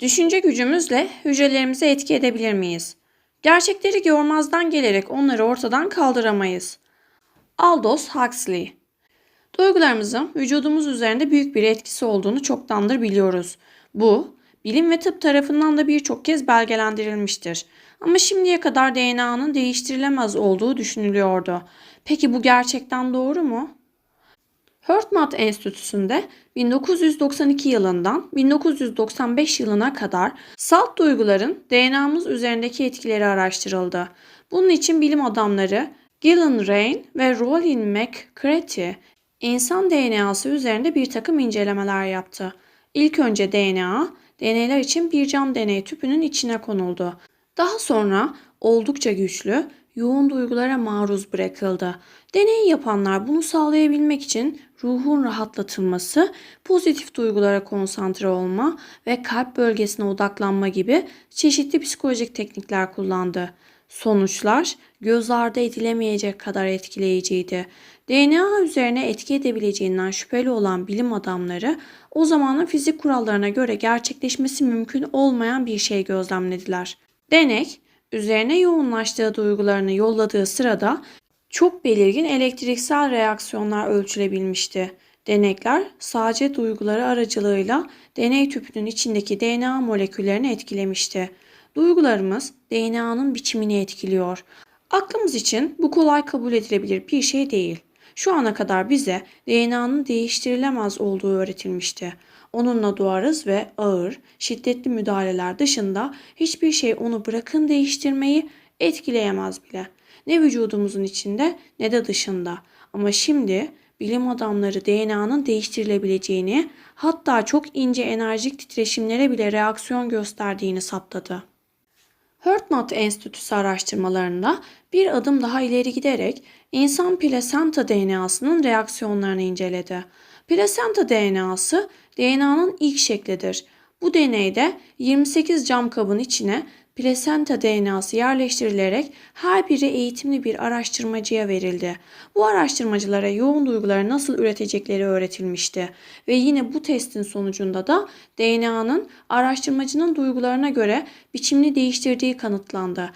Düşünce gücümüzle hücrelerimize etki edebilir miyiz? Gerçekleri görmezden gelerek onları ortadan kaldıramayız. Aldous Huxley Duygularımızın vücudumuz üzerinde büyük bir etkisi olduğunu çoktandır biliyoruz. Bu, bilim ve tıp tarafından da birçok kez belgelendirilmiştir. Ama şimdiye kadar DNA'nın değiştirilemez olduğu düşünülüyordu. Peki bu gerçekten doğru mu? HeartMath Enstitüsü'nde 1992 yılından 1995 yılına kadar salt duyguların DNA'mız üzerindeki etkileri araştırıldı. Bunun için bilim adamları Gillian Rain ve Rollin McCarthy insan DNA'sı üzerinde bir takım incelemeler yaptı. İlk önce DNA, deneyler için bir cam deney tüpünün içine konuldu. Daha sonra oldukça güçlü, yoğun duygulara maruz bırakıldı. Deney yapanlar bunu sağlayabilmek için ruhun rahatlatılması, pozitif duygulara konsantre olma ve kalp bölgesine odaklanma gibi çeşitli psikolojik teknikler kullandı. Sonuçlar göz ardı edilemeyecek kadar etkileyiciydi. DNA üzerine etki edebileceğinden şüpheli olan bilim adamları o zamanın fizik kurallarına göre gerçekleşmesi mümkün olmayan bir şey gözlemlediler. Denek, üzerine yoğunlaştığı duygularını yolladığı sırada çok belirgin elektriksel reaksiyonlar ölçülebilmişti. Denekler sadece duyguları aracılığıyla deney tüpünün içindeki DNA moleküllerini etkilemişti. Duygularımız DNA'nın biçimini etkiliyor. Aklımız için bu kolay kabul edilebilir bir şey değil. Şu ana kadar bize DNA'nın değiştirilemez olduğu öğretilmişti. Onunla doğarız ve ağır, şiddetli müdahaleler dışında hiçbir şey onu bırakın değiştirmeyi etkileyemez bile. Ne vücudumuzun içinde ne de dışında. Ama şimdi bilim adamları DNA'nın değiştirilebileceğini, hatta çok ince enerjik titreşimlere bile reaksiyon gösterdiğini saptadı. HeartMath Enstitüsü araştırmalarında bir adım daha ileri giderek insan plasenta DNA'sının reaksiyonlarını inceledi. Plasenta DNA'sı DNA'nın ilk şeklidir. Bu deneyde 28 cam kabın içine plasenta DNA'sı yerleştirilerek her biri eğitimli bir araştırmacıya verildi. Bu araştırmacılara yoğun duyguları nasıl üretecekleri öğretilmişti ve yine bu testin sonucunda da DNA'nın araştırmacının duygularına göre biçimini değiştirdiği kanıtlandı.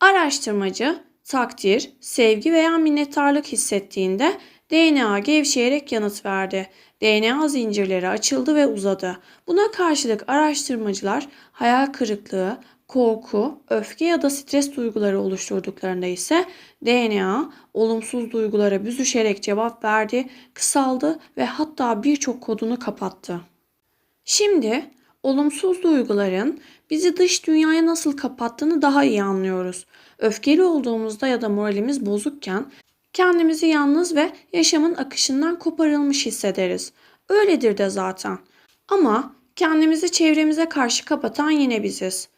Araştırmacı takdir, sevgi veya minnettarlık hissettiğinde DNA gevşeyerek yanıt verdi. DNA zincirleri açıldı ve uzadı. Buna karşılık araştırmacılar hayal kırıklığı, korku, öfke ya da stres duyguları oluşturduklarında ise DNA olumsuz duygulara büzüşerek cevap verdi, kısaldı ve hatta birçok kodunu kapattı. Şimdi olumsuz duyguların bizi dış dünyaya nasıl kapattığını daha iyi anlıyoruz. Öfkeli olduğumuzda ya da moralimiz bozukken kendimizi yalnız ve yaşamın akışından koparılmış hissederiz. Öyledir de zaten. Ama kendimizi çevremize karşı kapatan yine biziz.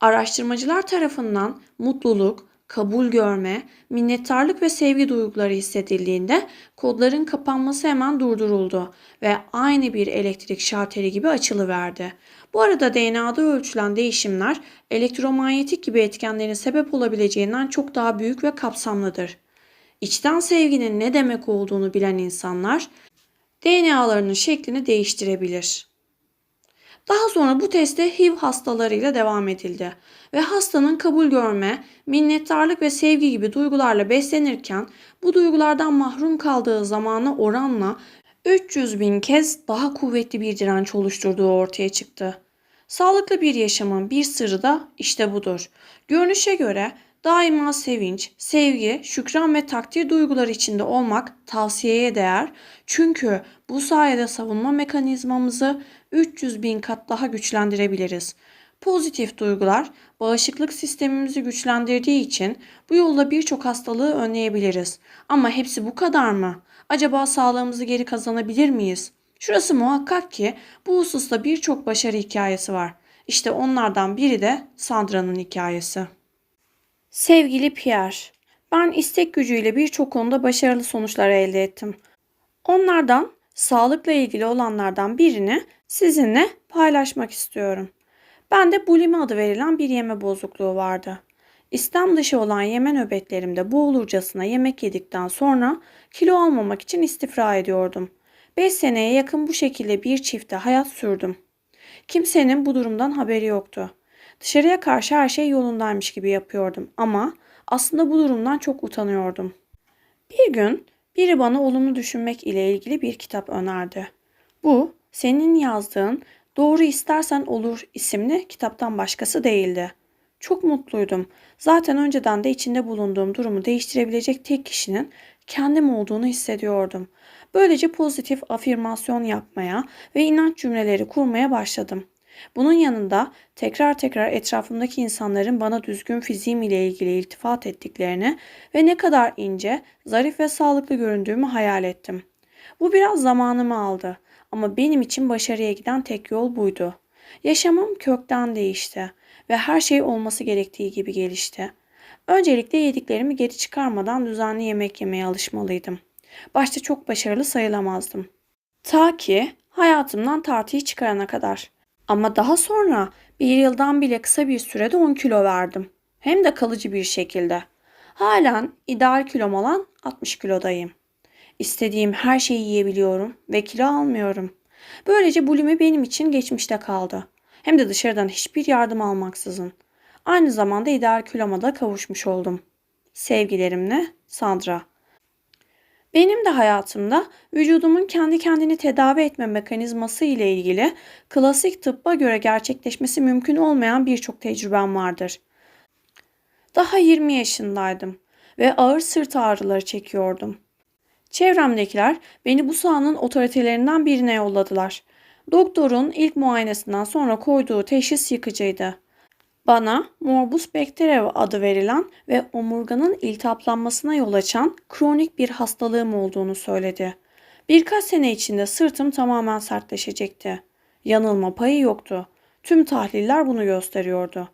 Araştırmacılar tarafından mutluluk, kabul görme, minnettarlık ve sevgi duyguları hissedildiğinde kodların kapanması hemen durduruldu ve aynı bir elektrik şalteri gibi açılıverdi. Bu arada DNA'da ölçülen değişimler elektromanyetik gibi etkenlerin sebep olabileceğinden çok daha büyük ve kapsamlıdır. İçten sevginin ne demek olduğunu bilen insanlar DNA'larının şeklini değiştirebilir. Daha sonra bu teste HIV hastalarıyla devam edildi ve hastanın kabul görme, minnettarlık ve sevgi gibi duygularla beslenirken bu duygulardan mahrum kaldığı zamana oranla 300 bin kez daha kuvvetli bir direnç oluşturduğu ortaya çıktı. Sağlıklı bir yaşamın bir sırrı da işte budur. Görünüşe göre daima sevinç, sevgi, şükran ve takdir duyguları içinde olmak tavsiyeye değer. Çünkü bu sayede savunma mekanizmamızı 300 bin kat daha güçlendirebiliriz. Pozitif duygular bağışıklık sistemimizi güçlendirdiği için bu yolla birçok hastalığı önleyebiliriz. Ama hepsi bu kadar mı? Acaba sağlığımızı geri kazanabilir miyiz? Şurası muhakkak ki bu hususta birçok başarı hikayesi var. İşte onlardan biri de Sandra'nın hikayesi. Sevgili Pierre, ben istek gücüyle birçok konuda başarılı sonuçlar elde ettim. Onlardan sağlıkla ilgili olanlardan birini sizinle paylaşmak istiyorum. Bende bulimi adı verilen bir yeme bozukluğu vardı. İstem dışı olan yeme nöbetlerimde boğulurcasına yemek yedikten sonra kilo almamak için istifra ediyordum. 5 seneye yakın bu şekilde bir çifte hayat sürdüm. Kimsenin bu durumdan haberi yoktu. Dışarıya karşı her şey yolundaymış gibi yapıyordum ama aslında bu durumdan çok utanıyordum. Bir gün biri bana olumlu düşünmek ile ilgili bir kitap önerdi. Bu senin yazdığın Doğru İstersen Olur isimli kitaptan başkası değildi. Çok mutluydum. Zaten önceden de içinde bulunduğum durumu değiştirebilecek tek kişinin kendim olduğunu hissediyordum. Böylece pozitif afirmasyon yapmaya ve inanç cümleleri kurmaya başladım. Bunun yanında tekrar tekrar etrafımdaki insanların bana düzgün fiziğim ile ilgili iltifat ettiklerini ve ne kadar ince, zarif ve sağlıklı göründüğümü hayal ettim. Bu biraz zamanımı aldı ama benim için başarıya giden tek yol buydu. Yaşamım kökten değişti ve her şey olması gerektiği gibi gelişti. Öncelikle yediklerimi geri çıkarmadan düzenli yemek yemeye alışmalıydım. Başta çok başarılı sayılamazdım. Ta ki hayatımdan tartıyı çıkarana kadar. Ama daha sonra bir yıldan bile kısa bir sürede 10 kilo verdim. Hem de kalıcı bir şekilde. Halen ideal kilom olan 60 kilodayım. İstediğim her şeyi yiyebiliyorum ve kilo almıyorum. Böylece bulimi benim için geçmişte kaldı. Hem de dışarıdan hiçbir yardım almaksızın. Aynı zamanda ideal kiloma da kavuşmuş oldum. Sevgilerimle Sandra. Benim de hayatımda vücudumun kendi kendini tedavi etme mekanizması ile ilgili klasik tıbba göre gerçekleşmesi mümkün olmayan birçok tecrübem vardır. Daha 20 yaşındaydım ve ağır sırt ağrıları çekiyordum. Çevremdekiler beni bu sahanın otoritelerinden birine yolladılar. Doktorun ilk muayenesinden sonra koyduğu teşhis yıkıcıydı. Bana morbus Bechterew adı verilen ve omurganın iltihaplanmasına yol açan kronik bir hastalığım olduğunu söyledi. Birkaç sene içinde sırtım tamamen sertleşecekti. Yanılma payı yoktu. Tüm tahliller bunu gösteriyordu.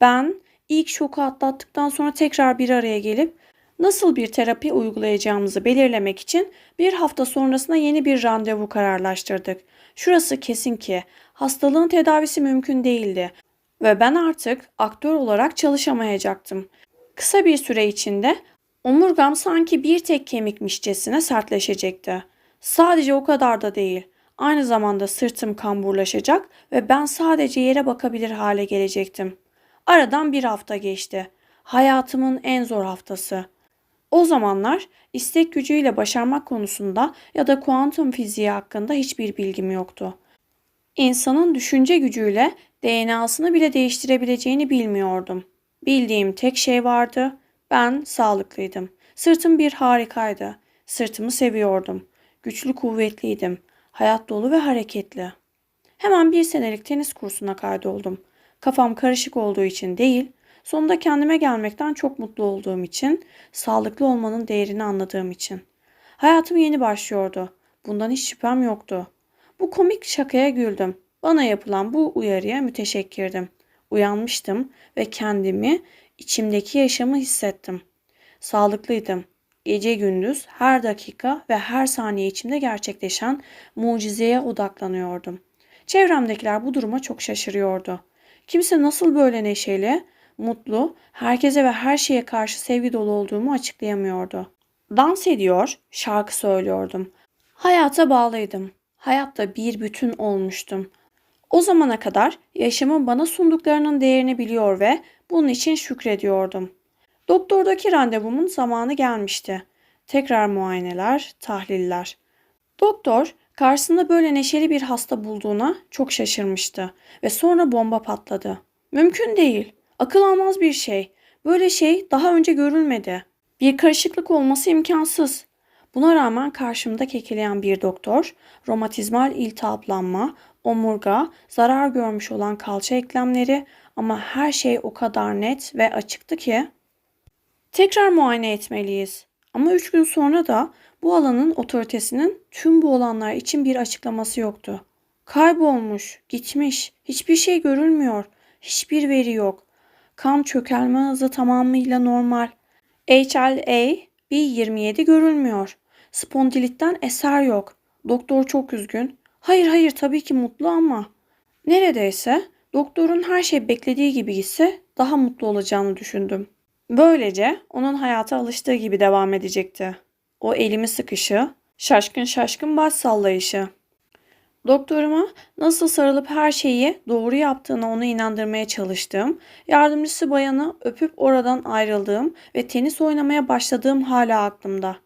Ben ilk şoku atlattıktan sonra tekrar bir araya gelip nasıl bir terapi uygulayacağımızı belirlemek için bir hafta sonrasında yeni bir randevu kararlaştırdık. Şurası kesin ki hastalığın tedavisi mümkün değildi ve ben artık aktör olarak çalışamayacaktım. Kısa bir süre içinde omurgam sanki bir tek kemikmişçesine sertleşecekti. Sadece o kadar da değil. Aynı zamanda sırtım kamburlaşacak ve ben sadece yere bakabilir hale gelecektim. Aradan bir hafta geçti. Hayatımın en zor haftası. O zamanlar istek gücüyle başarmak konusunda ya da kuantum fiziği hakkında hiçbir bilgim yoktu. İnsanın düşünce gücüyle DNA'sını bile değiştirebileceğini bilmiyordum. Bildiğim tek şey vardı. Ben sağlıklıydım. Sırtım bir harikaydı. Sırtımı seviyordum. Güçlü kuvvetliydim. Hayat dolu ve hareketli. Hemen bir senelik tenis kursuna kaydoldum. Kafam karışık olduğu için değil, sonunda kendime gelmekten çok mutlu olduğum için, sağlıklı olmanın değerini anladığım için. Hayatım yeni başlıyordu. Bundan hiç şüphem yoktu. Bu komik şakaya güldüm. Bana yapılan bu uyarıya müteşekkirdim. Uyanmıştım ve kendimi, içimdeki yaşamı hissettim. Sağlıklıydım. Gece gündüz her dakika ve her saniye içimde gerçekleşen mucizeye odaklanıyordum. Çevremdekiler bu duruma çok şaşırıyordu. Kimse nasıl böyle neşeli, mutlu, herkese ve her şeye karşı sevgi dolu olduğumu açıklayamıyordu. Dans ediyor, şarkı söylüyordum. Hayata bağlıydım. Hayatta bir bütün olmuştum. O zamana kadar yaşamın bana sunduklarının değerini biliyor ve bunun için şükrediyordum. Doktordaki randevumun zamanı gelmişti. Tekrar muayeneler, tahliller. Doktor karşısında böyle neşeli bir hasta bulduğuna çok şaşırmıştı ve sonra bomba patladı. Mümkün değil. Akıl almaz bir şey. Böyle şey daha önce görülmedi. Bir karışıklık olması imkansız. Buna rağmen karşımda kekeleyen bir doktor, romatizmal iltihaplanma, omurga, zarar görmüş olan kalça eklemleri ama her şey o kadar net ve açıktı ki tekrar muayene etmeliyiz. Ama üç gün sonra da bu alanın otoritesinin tüm bu olanlar için bir açıklaması yoktu. Kaybolmuş, gitmiş, hiçbir şey görülmüyor, hiçbir veri yok. Kan çökelme hızı tamamıyla normal. HLA B27 görülmüyor. Spondilitten eser yok. Doktor çok üzgün. Hayır hayır tabii ki mutlu ama. Neredeyse doktorun her şey beklediği gibi ise daha mutlu olacağını düşündüm. Böylece onun hayata alıştığı gibi devam edecekti. O elimi sıkışı, şaşkın şaşkın baş sallayışı. Doktoruma nasıl sarılıp her şeyi doğru yaptığını onu inandırmaya çalıştığım, yardımcısı bayanı öpüp oradan ayrıldığım ve tenis oynamaya başladığım hala aklımda.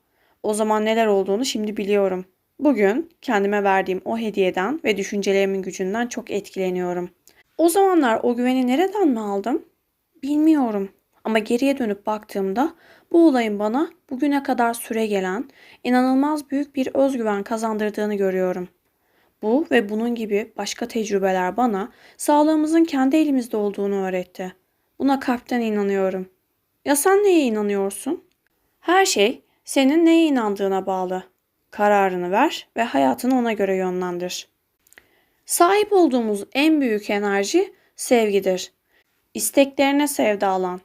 O zaman neler olduğunu şimdi biliyorum. Bugün kendime verdiğim o hediyeden ve düşüncelerimin gücünden çok etkileniyorum. O zamanlar o güveni nereden mi aldım? Bilmiyorum. Ama geriye dönüp baktığımda bu olayın bana bugüne kadar süre gelen inanılmaz büyük bir özgüven kazandırdığını görüyorum. Bu ve bunun gibi başka tecrübeler bana sağlığımızın kendi elimizde olduğunu öğretti. Buna kalpten inanıyorum. Ya sen neye inanıyorsun? Her şey senin neye inandığına bağlı. Kararını ver ve hayatını ona göre yönlendir. Sahip olduğumuz en büyük enerji sevgidir. İsteklerine sevdalan.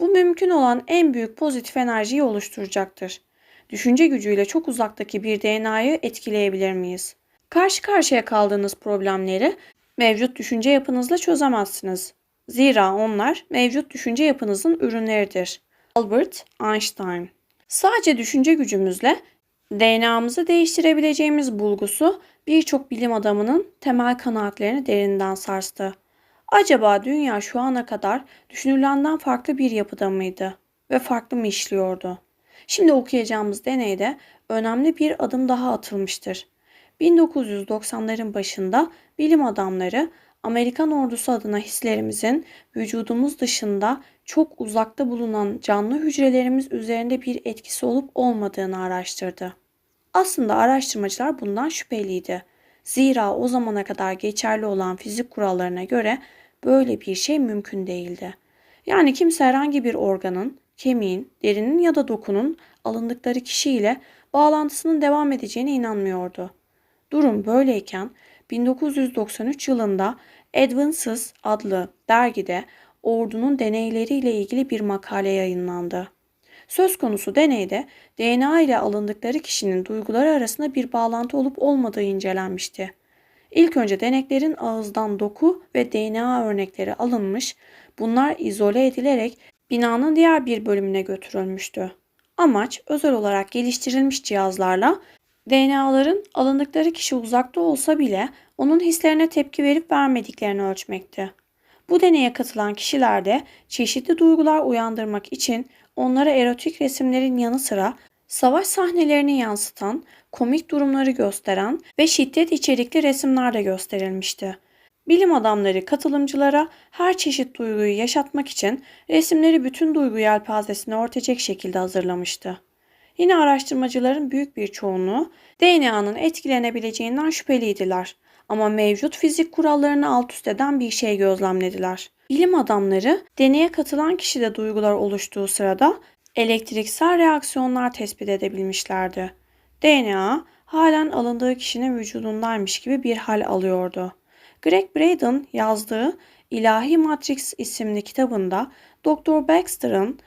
Bu mümkün olan en büyük pozitif enerjiyi oluşturacaktır. Düşünce gücüyle çok uzaktaki bir DNA'yı etkileyebilir miyiz? Karşı karşıya kaldığınız problemleri mevcut düşünce yapınızla çözemezsiniz. Zira onlar mevcut düşünce yapınızın ürünleridir. Albert Einstein Sadece düşünce gücümüzle DNA'mızı değiştirebileceğimiz bulgusu birçok bilim adamının temel kanaatlerini derinden sarstı. Acaba dünya şu ana kadar düşünülenden farklı bir yapıda mıydı ve farklı mı işliyordu? Şimdi okuyacağımız deneyde önemli bir adım daha atılmıştır. 1990'ların başında bilim adamları Amerikan ordusu adına hislerimizin vücudumuz dışında çok uzakta bulunan canlı hücrelerimiz üzerinde bir etkisi olup olmadığını araştırdı. Aslında araştırmacılar bundan şüpheliydi. Zira o zamana kadar geçerli olan fizik kurallarına göre böyle bir şey mümkün değildi. Yani kimse herhangi bir organın, kemiğin, derinin ya da dokunun alındıkları kişiyle bağlantısının devam edeceğine inanmıyordu. Durum böyleyken 1993 yılında Advances adlı dergide ordunun deneyleriyle ilgili bir makale yayınlandı. Söz konusu deneyde DNA ile alındıkları kişinin duyguları arasında bir bağlantı olup olmadığı incelenmişti. İlk önce deneklerin ağızdan doku ve DNA örnekleri alınmış, bunlar izole edilerek binanın diğer bir bölümüne götürülmüştü. Amaç özel olarak geliştirilmiş cihazlarla DNA'ların alındıkları kişi uzakta olsa bile onun hislerine tepki verip vermediklerini ölçmekti. Bu deneye katılan kişilerde çeşitli duygular uyandırmak için onlara erotik resimlerin yanı sıra savaş sahnelerini yansıtan, komik durumları gösteren ve şiddet içerikli resimler de gösterilmişti. Bilim adamları katılımcılara her çeşit duyguyu yaşatmak için resimleri bütün duygu yelpazesine örtecek şekilde hazırlamıştı. Yine araştırmacıların büyük bir çoğunluğu DNA'nın etkilenebileceğinden şüpheliydiler ama mevcut fizik kurallarını alt üst eden bir şey gözlemlediler. Bilim adamları deneye katılan kişide duygular oluştuğu sırada elektriksel reaksiyonlar tespit edebilmişlerdi. DNA halen alındığı kişinin vücudundaymış gibi bir hal alıyordu. Greg Braden yazdığı İlahi Matrix isimli kitabında Dr. Baxter'ın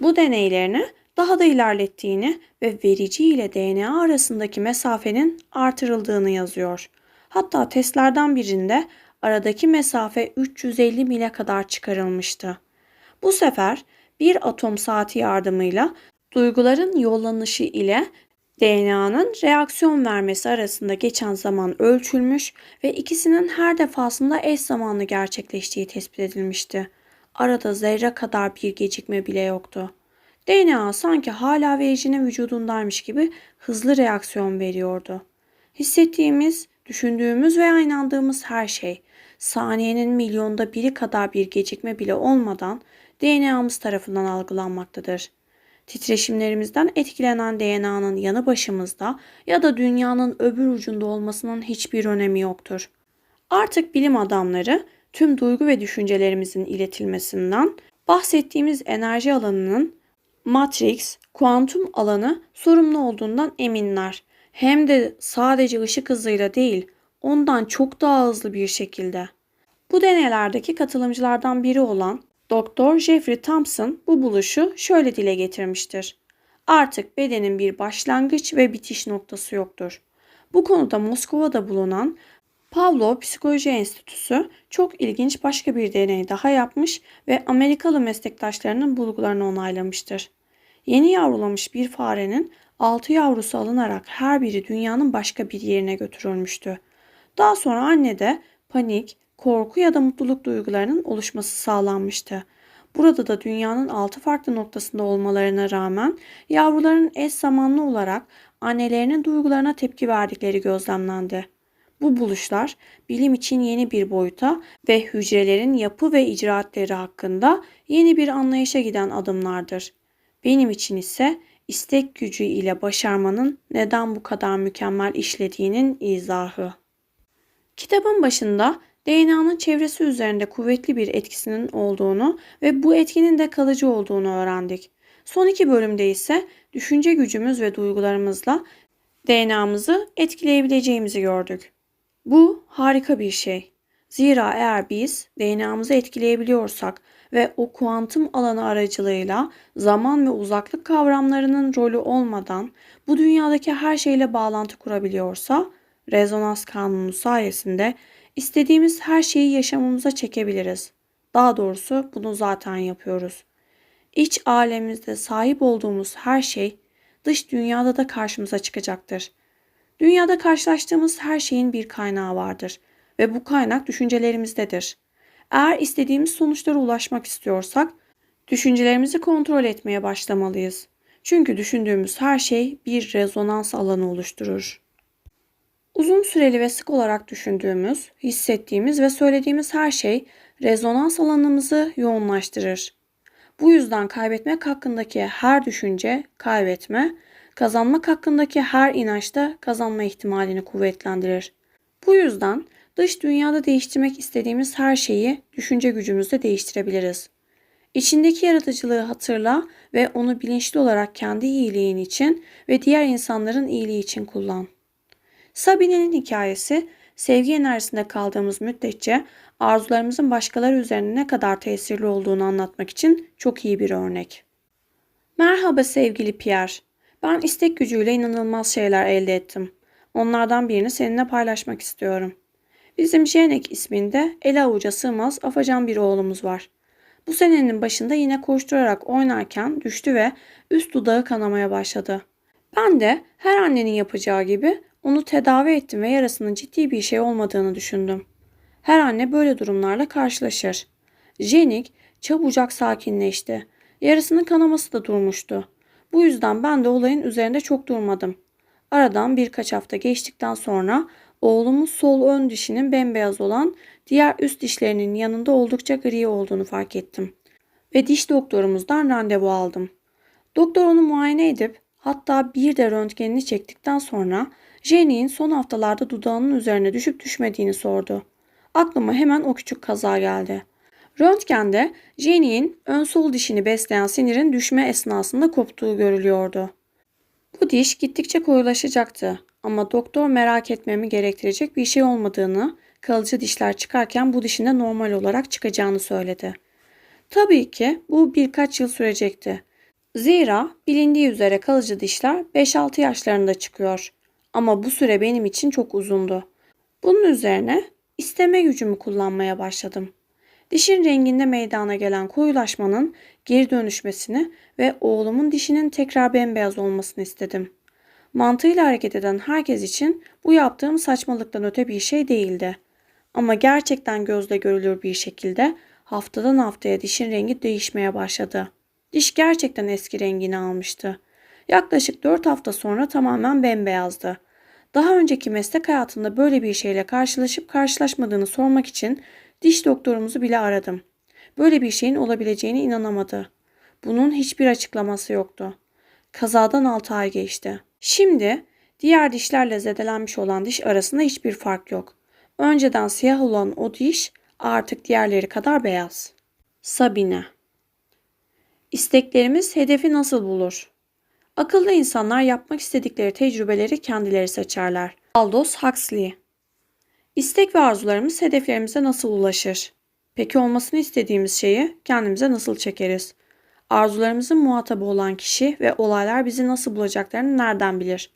bu deneylerini daha da ilerlettiğini ve verici ile DNA arasındaki mesafenin artırıldığını yazıyor. Hatta testlerden birinde aradaki mesafe 350 mile kadar çıkarılmıştı. Bu sefer bir atom saati yardımıyla duyguların yollanışı ile DNA'nın reaksiyon vermesi arasında geçen zaman ölçülmüş ve ikisinin her defasında eş zamanlı gerçekleştiği tespit edilmişti. Arada zerre kadar bir gecikme bile yoktu. DNA sanki hala vericinin vücudundaymış gibi hızlı reaksiyon veriyordu. Hissettiğimiz, düşündüğümüz veya inandığımız her şey saniyenin milyonda biri kadar bir gecikme bile olmadan DNA'mız tarafından algılanmaktadır. Titreşimlerimizden etkilenen DNA'nın yanı başımızda ya da dünyanın öbür ucunda olmasının hiçbir önemi yoktur. Artık bilim adamları tüm duygu ve düşüncelerimizin iletilmesinden bahsettiğimiz enerji alanının Matrix, kuantum alanı sorumlu olduğundan eminler. Hem de sadece ışık hızıyla değil, ondan çok daha hızlı bir şekilde. Bu deneylerdeki katılımcılardan biri olan Dr. Jeffrey Thompson bu buluşu şöyle dile getirmiştir. Artık bedenin bir başlangıç ve bitiş noktası yoktur. Bu konuda Moskova'da bulunan Pavlov Psikoloji Enstitüsü çok ilginç başka bir deney daha yapmış ve Amerikalı meslektaşlarının bulgularını onaylamıştır. Yeni yavrulamış bir farenin 6 yavrusu alınarak her biri dünyanın başka bir yerine götürülmüştü. Daha sonra annede panik, korku ya da mutluluk duygularının oluşması sağlanmıştı. Burada da dünyanın altı farklı noktasında olmalarına rağmen yavruların eş zamanlı olarak annelerinin duygularına tepki verdikleri gözlemlendi. Bu buluşlar bilim için yeni bir boyuta ve hücrelerin yapı ve icraatleri hakkında yeni bir anlayışa giden adımlardır. Benim için ise istek gücü ile başarmanın neden bu kadar mükemmel işlediğinin izahı. Kitabın başında DNA'nın çevresi üzerinde kuvvetli bir etkisinin olduğunu ve bu etkinin de kalıcı olduğunu öğrendik. Son iki bölümde ise düşünce gücümüz ve duygularımızla DNA'mızı etkileyebileceğimizi gördük. Bu harika bir şey. Zira eğer biz DNA'mızı etkileyebiliyorsak ve o kuantum alanı aracılığıyla zaman ve uzaklık kavramlarının rolü olmadan bu dünyadaki her şeyle bağlantı kurabiliyorsa, rezonans kanunu sayesinde istediğimiz her şeyi yaşamımıza çekebiliriz. Daha doğrusu bunu zaten yapıyoruz. İç alemimizde sahip olduğumuz her şey dış dünyada da karşımıza çıkacaktır. Dünyada karşılaştığımız her şeyin bir kaynağı vardır ve bu kaynak düşüncelerimizdedir. Eğer istediğimiz sonuçlara ulaşmak istiyorsak, düşüncelerimizi kontrol etmeye başlamalıyız. Çünkü düşündüğümüz her şey bir rezonans alanı oluşturur. Uzun süreli ve sık olarak düşündüğümüz, hissettiğimiz ve söylediğimiz her şey rezonans alanımızı yoğunlaştırır. Bu yüzden kaybetmek hakkındaki her düşünce kaybetme, kazanmak hakkındaki her inançta kazanma ihtimalini kuvvetlendirir. Bu yüzden dış dünyada değiştirmek istediğimiz her şeyi düşünce gücümüzle değiştirebiliriz. İçindeki yaratıcılığı hatırla ve onu bilinçli olarak kendi iyiliğin için ve diğer insanların iyiliği için kullan. Sabine'nin hikayesi sevgi enerjisinde kaldığımız müddetçe arzularımızın başkaları üzerine ne kadar tesirli olduğunu anlatmak için çok iyi bir örnek. Merhaba sevgili Pierre. Ben istek gücüyle inanılmaz şeyler elde ettim. Onlardan birini seninle paylaşmak istiyorum. Bizim Jenek isminde ele avuca sığmaz afacan bir oğlumuz var. Bu senenin başında yine koşturarak oynarken düştü ve üst dudağı kanamaya başladı. Ben de her annenin yapacağı gibi onu tedavi ettim ve yarasının ciddi bir şey olmadığını düşündüm. Her anne böyle durumlarla karşılaşır. Jenik çabucak sakinleşti. Yarasının kanaması da durmuştu. Bu yüzden ben de olayın üzerinde çok durmadım. Aradan birkaç hafta geçtikten sonra oğlumun sol ön dişinin bembeyaz olan diğer üst dişlerinin yanında oldukça gri olduğunu fark ettim. Ve diş doktorumuzdan randevu aldım. Doktor onu muayene edip hatta bir de röntgenini çektikten sonra Jenny'in son haftalarda dudağının üzerine düşüp düşmediğini sordu. Aklıma hemen o küçük kaza geldi. Röntgende Jenny'in ön sol dişini besleyen sinirin düşme esnasında koptuğu görülüyordu. Bu diş gittikçe koyulaşacaktı ama doktor merak etmemi gerektirecek bir şey olmadığını, kalıcı dişler çıkarken bu dişin de normal olarak çıkacağını söyledi. Tabii ki bu birkaç yıl sürecekti. Zira bilindiği üzere kalıcı dişler 5-6 yaşlarında çıkıyor. Ama bu süre benim için çok uzundu. Bunun üzerine isteme gücümü kullanmaya başladım. Dişin renginde meydana gelen koyulaşmanın geri dönüşmesini ve oğlumun dişinin tekrar bembeyaz olmasını istedim. Mantığıyla hareket eden herkes için bu yaptığım saçmalıktan öte bir şey değildi. Ama gerçekten gözle görülür bir şekilde haftadan haftaya dişin rengi değişmeye başladı. Diş gerçekten eski rengini almıştı. Yaklaşık 4 hafta sonra tamamen bembeyazdı. Daha önceki meslek hayatında böyle bir şeyle karşılaşıp karşılaşmadığını sormak için diş doktorumuzu bile aradım. Böyle bir şeyin olabileceğine inanamadı. Bunun hiçbir açıklaması yoktu. Kazadan 6 ay geçti. Şimdi diğer dişlerle zedelenmiş olan diş arasında hiçbir fark yok. Önceden siyah olan o diş artık diğerleri kadar beyaz. Sabine İsteklerimiz hedefi nasıl bulur? Akıllı insanlar yapmak istedikleri tecrübeleri kendileri seçerler. Aldous Huxley İstek ve arzularımız hedeflerimize nasıl ulaşır? Peki olmasını istediğimiz şeyi kendimize nasıl çekeriz? Arzularımızın muhatabı olan kişi ve olaylar bizi nasıl bulacaklarını nereden bilir?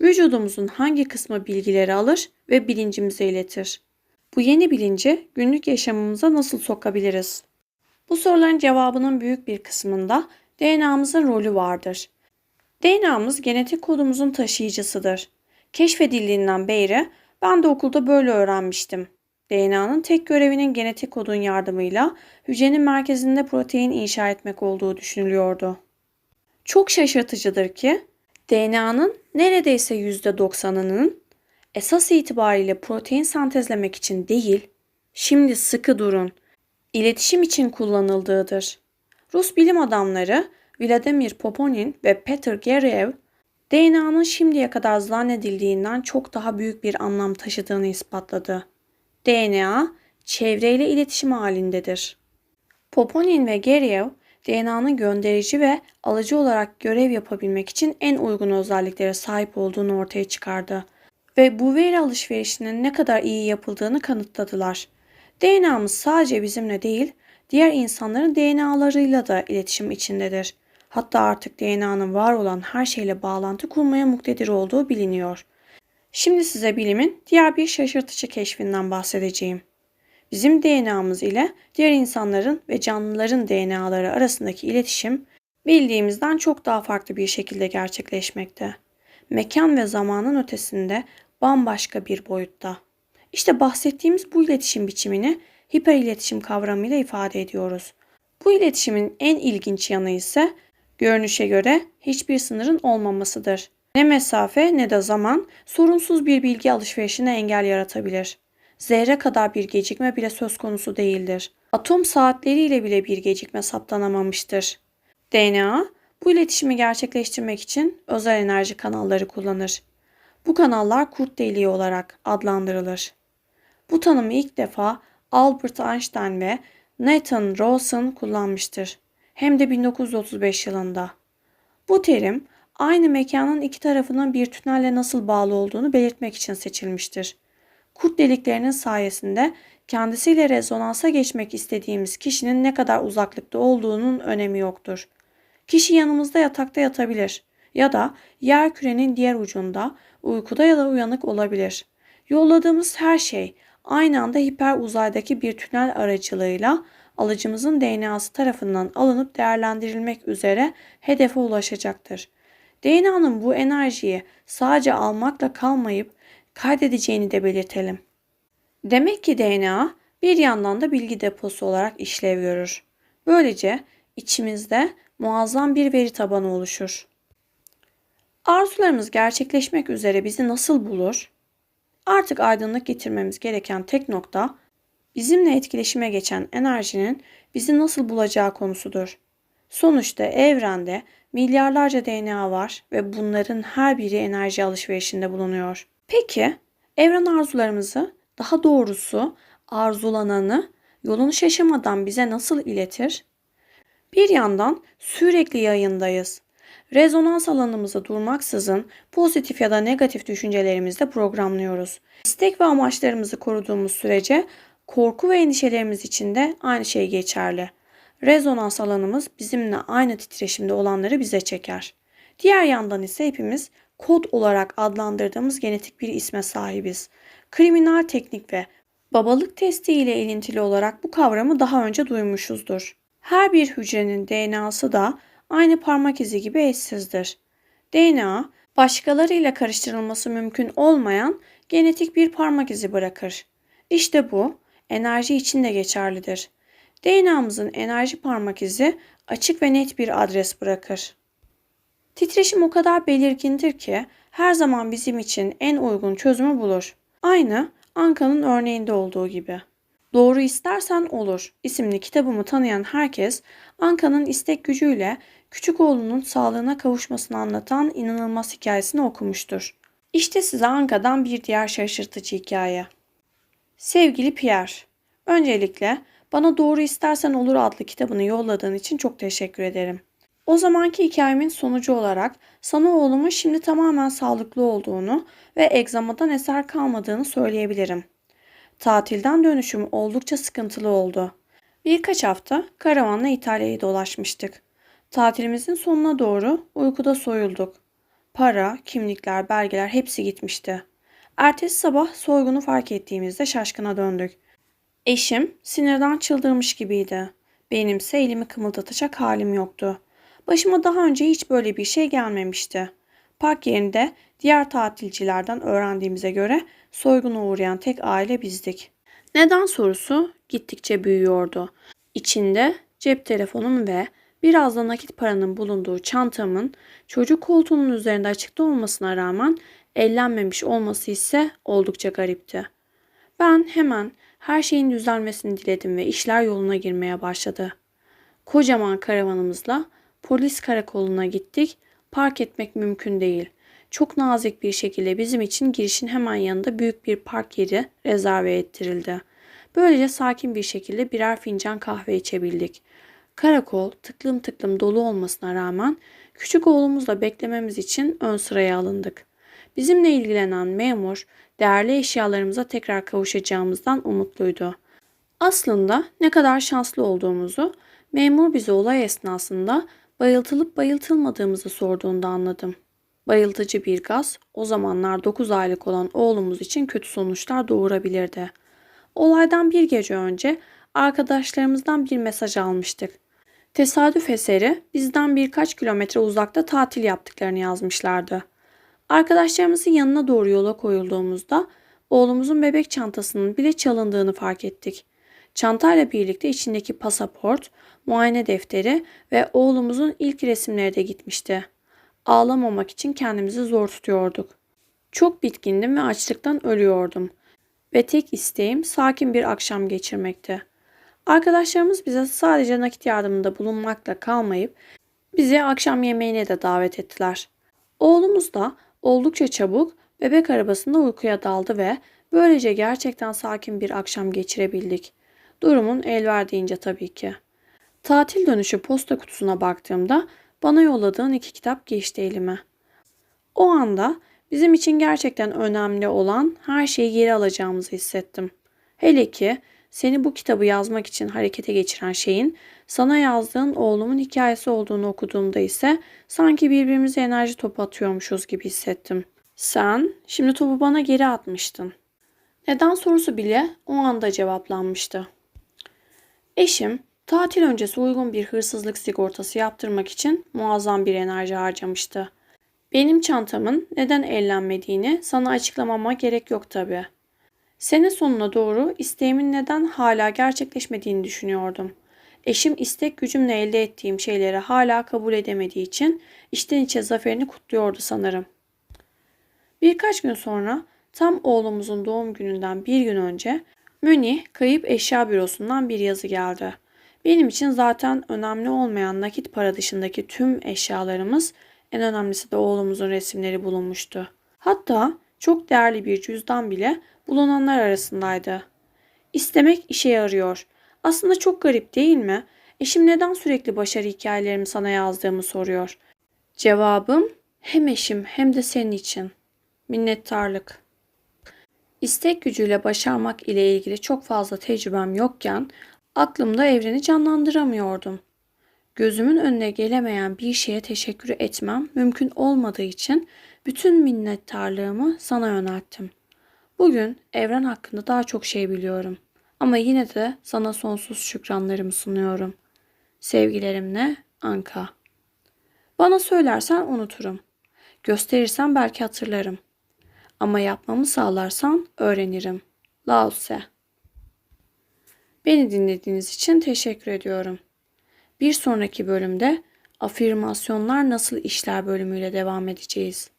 Vücudumuzun hangi kısmı bilgileri alır ve bilincimize iletir? Bu yeni bilinci günlük yaşamımıza nasıl sokabiliriz? Bu soruların cevabının büyük bir kısmında DNA'mızın rolü vardır. DNA'mız genetik kodumuzun taşıyıcısıdır. Keşfedildiğinden beri Ben de okulda böyle öğrenmiştim. DNA'nın tek görevinin genetik kodun yardımıyla hücrenin merkezinde protein inşa etmek olduğu düşünülüyordu. Çok şaşırtıcıdır ki DNA'nın neredeyse %90'ının esas itibariyle protein sentezlemek için değil, şimdi sıkı durun, iletişim için kullanıldığıdır. Rus bilim adamları Vladimir Poponin ve Peter Geriev, DNA'nın şimdiye kadar zannedildiğinden çok daha büyük bir anlam taşıdığını ispatladı. DNA, çevreyle iletişim halindedir. Poponin ve Geriev, DNA'nın gönderici ve alıcı olarak görev yapabilmek için en uygun özelliklere sahip olduğunu ortaya çıkardı ve bu veri alışverişinin ne kadar iyi yapıldığını kanıtladılar. DNA'mız sadece bizimle değil, diğer insanların DNA'larıyla da iletişim içindedir. Hatta artık DNA'nın var olan her şeyle bağlantı kurmaya muktedir olduğu biliniyor. Şimdi size bilimin diğer bir şaşırtıcı keşfinden bahsedeceğim. Bizim DNA'mız ile diğer insanların ve canlıların DNA'ları arasındaki iletişim bildiğimizden çok daha farklı bir şekilde gerçekleşmekte. Mekan ve zamanın ötesinde bambaşka bir boyutta. İşte bahsettiğimiz bu iletişim biçimini hiper iletişim kavramıyla ifade ediyoruz. Bu iletişimin en ilginç yanı ise görünüşe göre hiçbir sınırın olmamasıdır. Ne mesafe ne de zaman sorunsuz bir bilgi alışverişine engel yaratabilir. Zerre kadar bir gecikme bile söz konusu değildir. Atom saatleriyle bile bir gecikme saptanamamıştır. DNA bu iletişimi gerçekleştirmek için özel enerji kanalları kullanır. Bu kanallar kurt deliği olarak adlandırılır. Bu tanımı ilk defa Albert Einstein ve Nathan Rawson kullanmıştır. Hem de 1935 yılında. Bu terim aynı mekanın iki tarafının bir tünelle nasıl bağlı olduğunu belirtmek için seçilmiştir. Kurt deliklerinin sayesinde kendisiyle rezonansa geçmek istediğimiz kişinin ne kadar uzaklıkta olduğunun önemi yoktur. Kişi yanımızda yatakta yatabilir ya da yer kürenin diğer ucunda uykuda ya da uyanık olabilir. Yolladığımız her şey aynı anda hiper uzaydaki bir tünel aracılığıyla alıcımızın DNA'sı tarafından alınıp değerlendirilmek üzere hedefe ulaşacaktır. DNA'nın bu enerjiyi sadece almakla kalmayıp kaydedeceğini de belirtelim. Demek ki DNA bir yandan da bilgi deposu olarak işlev görür. Böylece içimizde muazzam bir veri tabanı oluşur. Arzularımız gerçekleşmek üzere bizi nasıl bulur? Artık aydınlık getirmemiz gereken tek nokta bizimle etkileşime geçen enerjinin bizi nasıl bulacağı konusudur. Sonuçta evrende milyarlarca DNA var ve bunların her biri enerji alışverişinde bulunuyor. Peki evren arzularımızı, daha doğrusu arzulananı yolunu şaşamadan bize nasıl iletir? Bir yandan sürekli yayındayız. Rezonans alanımızda durmaksızın pozitif ya da negatif düşüncelerimizle programlıyoruz. İstek ve amaçlarımızı koruduğumuz sürece korku ve endişelerimiz için de aynı şey geçerli. Rezonans alanımız bizimle aynı titreşimde olanları bize çeker. Diğer yandan ise hepimiz kod olarak adlandırdığımız genetik bir isme sahibiz. Kriminal teknik ve babalık testi ile ilintili olarak bu kavramı daha önce duymuşuzdur. Her bir hücrenin DNA'sı da aynı parmak izi gibi eşsizdir. DNA, başkalarıyla karıştırılması mümkün olmayan genetik bir parmak izi bırakır. İşte bu enerji için de geçerlidir. DNA'mızın enerji parmak izi açık ve net bir adres bırakır. Titreşim o kadar belirgindir ki her zaman bizim için en uygun çözümü bulur. Aynı Anka'nın örneğinde olduğu gibi. Doğru istersen olur isimli kitabımı tanıyan herkes Anka'nın istek gücüyle küçük oğlunun sağlığına kavuşmasını anlatan inanılmaz hikayesini okumuştur. İşte size Anka'dan bir diğer şaşırtıcı hikaye. Sevgili Pierre, öncelikle bana Doğru İstersen Olur adlı kitabını yolladığın için çok teşekkür ederim. O zamanki hikayemin sonucu olarak sana oğlumun şimdi tamamen sağlıklı olduğunu ve egzamadan eser kalmadığını söyleyebilirim. Tatilden dönüşüm oldukça sıkıntılı oldu. Birkaç hafta karavanla İtalya'yı dolaşmıştık. Tatilimizin sonuna doğru uykuda soyulduk. Para, kimlikler, belgeler hepsi gitmişti. Ertesi sabah soygunu fark ettiğimizde şaşkına döndük. Eşim sinirden çıldırmış gibiydi. Benimse elimi kımıldatacak halim yoktu. Başıma daha önce hiç böyle bir şey gelmemişti. Park yerinde diğer tatilcilerden öğrendiğimize göre soyguna uğrayan tek aile bizdik. Neden sorusu gittikçe büyüyordu. İçinde cep telefonum ve biraz da nakit paranın bulunduğu çantamın çocuk koltuğunun üzerinde açıkta olmasına rağmen ellenmemiş olması ise oldukça garipti. Ben hemen her şeyin düzelmesini diledim ve işler yoluna girmeye başladı. Kocaman karavanımızla polis karakoluna gittik. Park etmek mümkün değil. Çok nazik bir şekilde bizim için girişin hemen yanında büyük bir park yeri rezerve ettirildi. Böylece sakin bir şekilde birer fincan kahve içebildik. Karakol tıklım tıklım dolu olmasına rağmen küçük oğlumuzla beklememiz için ön sıraya alındık. Bizimle ilgilenen memur değerli eşyalarımıza tekrar kavuşacağımızdan umutluydu. Aslında ne kadar şanslı olduğumuzu memur bize olay esnasında bayıltılıp bayıltılmadığımızı sorduğunda anladım. Bayıltıcı bir gaz o zamanlar 9 aylık olan oğlumuz için kötü sonuçlar doğurabilirdi. Olaydan bir gece önce arkadaşlarımızdan bir mesaj almıştık. Tesadüf eseri bizden birkaç kilometre uzakta tatil yaptıklarını yazmışlardı. Arkadaşlarımızın yanına doğru yola koyulduğumuzda oğlumuzun bebek çantasının bile çalındığını fark ettik. Çantayla birlikte içindeki pasaport, muayene defteri ve oğlumuzun ilk resimleri de gitmişti. Ağlamamak için kendimizi zor tutuyorduk. Çok bitkindim ve açlıktan ölüyordum. Ve tek isteğim sakin bir akşam geçirmekti. Arkadaşlarımız bize sadece nakit yardımında bulunmakla kalmayıp bizi akşam yemeğine de davet ettiler. Oğlumuz da oldukça çabuk bebek arabasında uykuya daldı ve böylece gerçekten sakin bir akşam geçirebildik. Durumun el verdiğince tabii ki. Tatil dönüşü posta kutusuna baktığımda bana yolladığın iki kitap geçti elime. O anda bizim için gerçekten önemli olan her şeyi geri alacağımızı hissettim. Hele ki seni bu kitabı yazmak için harekete geçiren şeyin sana yazdığın oğlumun hikayesi olduğunu okuduğumda ise sanki birbirimize enerji topu atıyormuşuz gibi hissettim. Sen şimdi topu bana geri atmıştın. Neden sorusu bile o anda cevaplanmıştı. Eşim tatil öncesi uygun bir hırsızlık sigortası yaptırmak için muazzam bir enerji harcamıştı. Benim çantamın neden ellenmediğini sana açıklamama gerek yok tabii. Sene sonuna doğru isteğimin neden hala gerçekleşmediğini düşünüyordum. Eşim istek gücümle elde ettiğim şeyleri hala kabul edemediği için içten içe zaferini kutluyordu sanırım. Birkaç gün sonra tam oğlumuzun doğum gününden bir gün önce Münih Kayıp Eşya Bürosu'ndan bir yazı geldi. Benim için zaten önemli olmayan nakit para dışındaki tüm eşyalarımız en önemlisi de oğlumuzun resimleri bulunmuştu. Hatta çok değerli bir cüzdan bile bulunanlar arasındaydı. İstemek işe yarıyor. Aslında çok garip değil mi? Eşim neden sürekli başarı hikayelerimi sana yazdığımı soruyor. Cevabım hem eşim hem de senin için. Minnettarlık. İstek gücüyle başarmak ile ilgili çok fazla tecrübem yokken aklımda evreni canlandıramıyordum. Gözümün önüne gelemeyen bir şeye teşekkür etmem mümkün olmadığı için bütün minnettarlığımı sana yönelttim. Bugün evren hakkında daha çok şey biliyorum. Ama yine de sana sonsuz şükranlarımı sunuyorum. Sevgilerimle Anka. Bana söylersen unuturum. Gösterirsen belki hatırlarım. Ama yapmamı sağlarsan öğrenirim. Laosse. Beni dinlediğiniz için teşekkür ediyorum. Bir sonraki bölümde afirmasyonlar nasıl işler bölümüyle devam edeceğiz.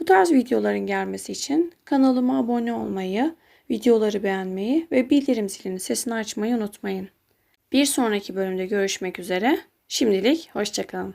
Bu tarz videoların gelmesi için kanalıma abone olmayı, videoları beğenmeyi ve bildirim zilini sesini açmayı unutmayın. Bir sonraki bölümde görüşmek üzere. Şimdilik hoşçakalın.